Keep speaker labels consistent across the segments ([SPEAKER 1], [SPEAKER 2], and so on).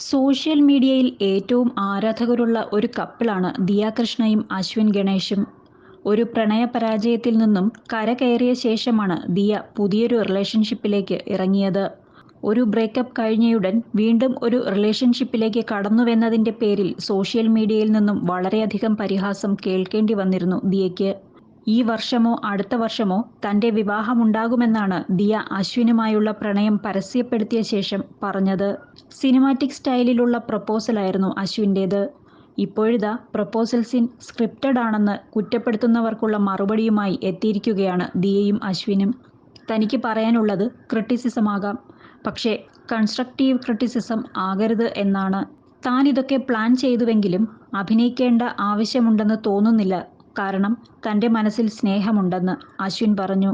[SPEAKER 1] Social മീഡിയയിൽ ഏറ്റവും ആരാധകരുള്ള ഒരു കപ്പിളാണ് ദിയ കൃഷ്ണയും അശ്വിൻ ഗണേഷും ഒരു പ്രണയ പരാജയത്തിൽ നിന്നും കരകയറിയ ശേഷമാണ് ദിയ പുതിയൊരു റിലേഷൻഷിപ്പിലേക്ക് ഇറങ്ങിയത്. ഒരു ബ്രേക്കപ്പ് കഴിഞ്ഞയുടൻ വീണ്ടും ഒരു റിലേഷൻഷിപ്പിലേക്ക് കടന്നുവെന്നതിന്റെ പേരിൽ സോഷ്യൽ മീഡിയയിൽ നിന്നും വളരെയധികം പരിഹാസം കേൾക്കേണ്ടി വന്നിരുന്നു ദിയയ്ക്ക്. ഈ വർഷമോ അടുത്ത വർഷമോ തന്റെ വിവാഹമുണ്ടാകുമെന്നാണ് ദിയ അശ്വിനുമായുള്ള പ്രണയം പരസ്യപ്പെടുത്തിയ ശേഷം പറഞ്ഞത്. സിനിമാറ്റിക് സ്റ്റൈലിലുള്ള പ്രപ്പോസലായിരുന്നു അശ്വിന്റേത് ഇപ്പോഴിതാ പ്രപ്പോസൽ സീൻ സ്ക്രിപ്റ്റഡ് ആണെന്ന് കുറ്റപ്പെടുത്തുന്നവർക്കുള്ള മറുപടിയുമായി എത്തിയിരിക്കുകയാണ് ദിയയും അശ്വിനും. തനിക്ക് പറയാനുള്ളത് ക്രിട്ടിസിസം ആകാം പക്ഷേ കൺസ്ട്രക്റ്റീവ് ക്രിട്ടിസിസം ആകരുത് എന്നാണ്. താൻ ഇതൊക്കെ പ്ലാൻ ചെയ്തുവെങ്കിലും അഭിനയിക്കേണ്ട ആവശ്യമുണ്ടെന്ന് തോന്നുന്നില്ല കാരണം തന്റെ മനസ്സിൽ സ്നേഹമുണ്ടെന്ന് അശ്വിൻ പറഞ്ഞു.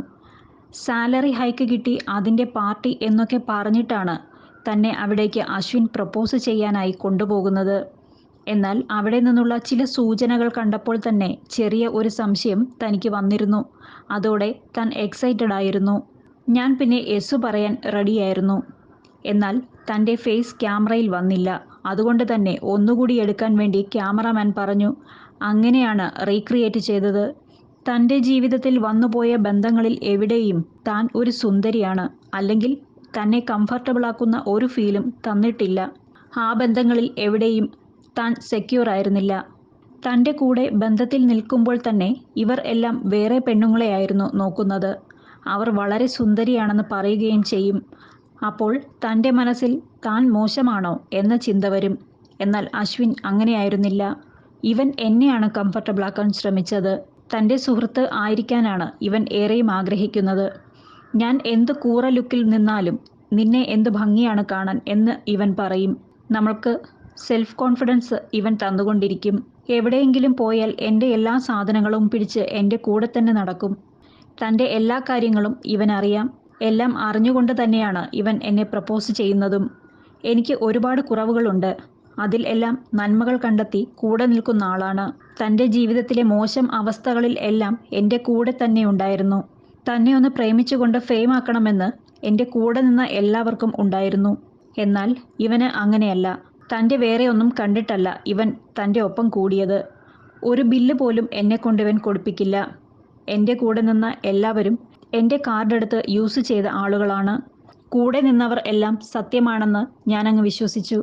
[SPEAKER 1] സാലറി ഹൈക്ക് കിട്ടി അതിന്റെ പാർട്ടി എന്നൊക്കെ പറഞ്ഞിട്ടാണ് തന്നെ അവിടേക്ക് അശ്വിൻ പ്രപ്പോസ് ചെയ്യാനായി കൊണ്ടുപോകുന്നത്. എന്നാൽ അവിടെ നിന്നുള്ള ചില സൂചനകൾ കണ്ടപ്പോൾ തന്നെ ചെറിയ ഒരു സംശയം തനിക്ക് വന്നിരുന്നു. അതോടെ താൻ എക്സൈറ്റഡ് ആയിരുന്നു. ഞാൻ പിന്നെ യെസ് പറയാൻ റെഡിയായിരുന്നു എന്നാൽ തന്റെ ഫേസ് ക്യാമറയിൽ വന്നില്ല. അതുകൊണ്ട് തന്നെ ഒന്നുകൂടി എടുക്കാൻ വേണ്ടി ക്യാമറമാൻ പറഞ്ഞു അങ്ങനെയാണ് റീക്രിയേറ്റ് ചെയ്തത്. തന്റെ ജീവിതത്തിൽ വന്നുപോയ ബന്ധങ്ങളിൽ എവിടെയും താൻ ഒരു സുന്ദരിയാണ്. അല്ലെങ്കിൽ തന്നെ കംഫർട്ടബിളാക്കുന്ന ഒരു ഫീലും തന്നിട്ടില്ല. ആ ബന്ധങ്ങളിൽ എവിടെയും താൻ സെക്യൂർ ആയിരുന്നില്ല. തന്റെ കൂടെ ബന്ധത്തിൽ നിൽക്കുമ്പോൾ തന്നെ ഇവർ എല്ലാം വേറെ പെണ്ണുങ്ങളെയായിരുന്നു നോക്കുന്നത്. അവർ വളരെ സുന്ദരിയാണെന്ന് പറയുകയും ചെയ്യും. അപ്പോൾ തന്റെ മനസ്സിൽ താൻ മോശമാണോ എന്ന ചിന്ത വരും. എന്നാൽ അശ്വിൻ അങ്ങനെയായിരുന്നില്ല. ഇവൻ എന്നെയാണ് കംഫർട്ടബിളാക്കാൻ ശ്രമിച്ചത്. തന്റെ സുഹൃത്ത് ആയിരിക്കാനാണ് ഇവൻ ഏറെയും ആഗ്രഹിക്കുന്നത്. ഞാൻ എന്ത് കൂറ ലുക്കിൽ നിന്നാലും നിന്നെ എന്ത് ഭംഗിയാണ് കാണാൻ എന്ന് ഇവൻ പറയും. നമ്മൾക്ക് സെൽഫ് കോൺഫിഡൻസ് ഇവൻ തന്നുകൊണ്ടിരിക്കും. എവിടെയെങ്കിലും പോയാൽ എന്റെ എല്ലാ സാധനങ്ങളും പിടിച്ച് എന്റെ കൂടെ തന്നെ നടക്കും. തന്റെ എല്ലാ കാര്യങ്ങളും ഇവൻ അറിയാം എല്ലാം അറിഞ്ഞുകൊണ്ട് തന്നെയാണ് ഇവൻ എന്നെ പ്രപ്പോസ് ചെയ്യുന്നതും. എനിക്ക് ഒരുപാട് കുറവുകളുണ്ട്. അതിൽ എല്ലാം നന്മകൾ കണ്ടെത്തി കൂടെ നിൽക്കുന്ന ആളാണ്. തന്റെ ജീവിതത്തിലെ മോശം അവസ്ഥകളിൽ എല്ലാം എന്റെ കൂടെ തന്നെ ഉണ്ടായിരുന്നു. തന്നെ ഒന്ന് പ്രേമിച്ചുകൊണ്ട് ഫെയിം ആക്കണമെന്ന് എന്റെ കൂടെ നിന്ന എല്ലാവർക്കും ഉണ്ടായിരുന്നു. എന്നാൽ ഇവന് അങ്ങനെയല്ല. തന്റെ വേറെ ഒന്നും കണ്ടിട്ടല്ല ഇവൻ തന്റെ ഒപ്പം കൂടിയത്. ഒരു ബില്ല് പോലും എന്നെ കൊണ്ടിവൻ കൊടുപ്പിക്കില്ല. എന്റെ കൂടെ നിന്ന എല്ലാവരും എന്റെ കാർഡെടുത്ത് യൂസ് ചെയ്ത ആളുകളാണ്. കൂടെ നിന്നവർ എല്ലാം സത്യമാണെന്ന് ഞാനങ്ങ് വിശ്വസിച്ചു.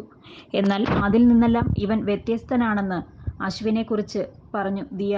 [SPEAKER 1] എന്നാൽ അതിൽ നിന്നെല്ലാം ഇവൻ വ്യത്യസ്തനാണെന്ന് അശ്വിനെക്കുറിച്ച് പറഞ്ഞു ദിയ.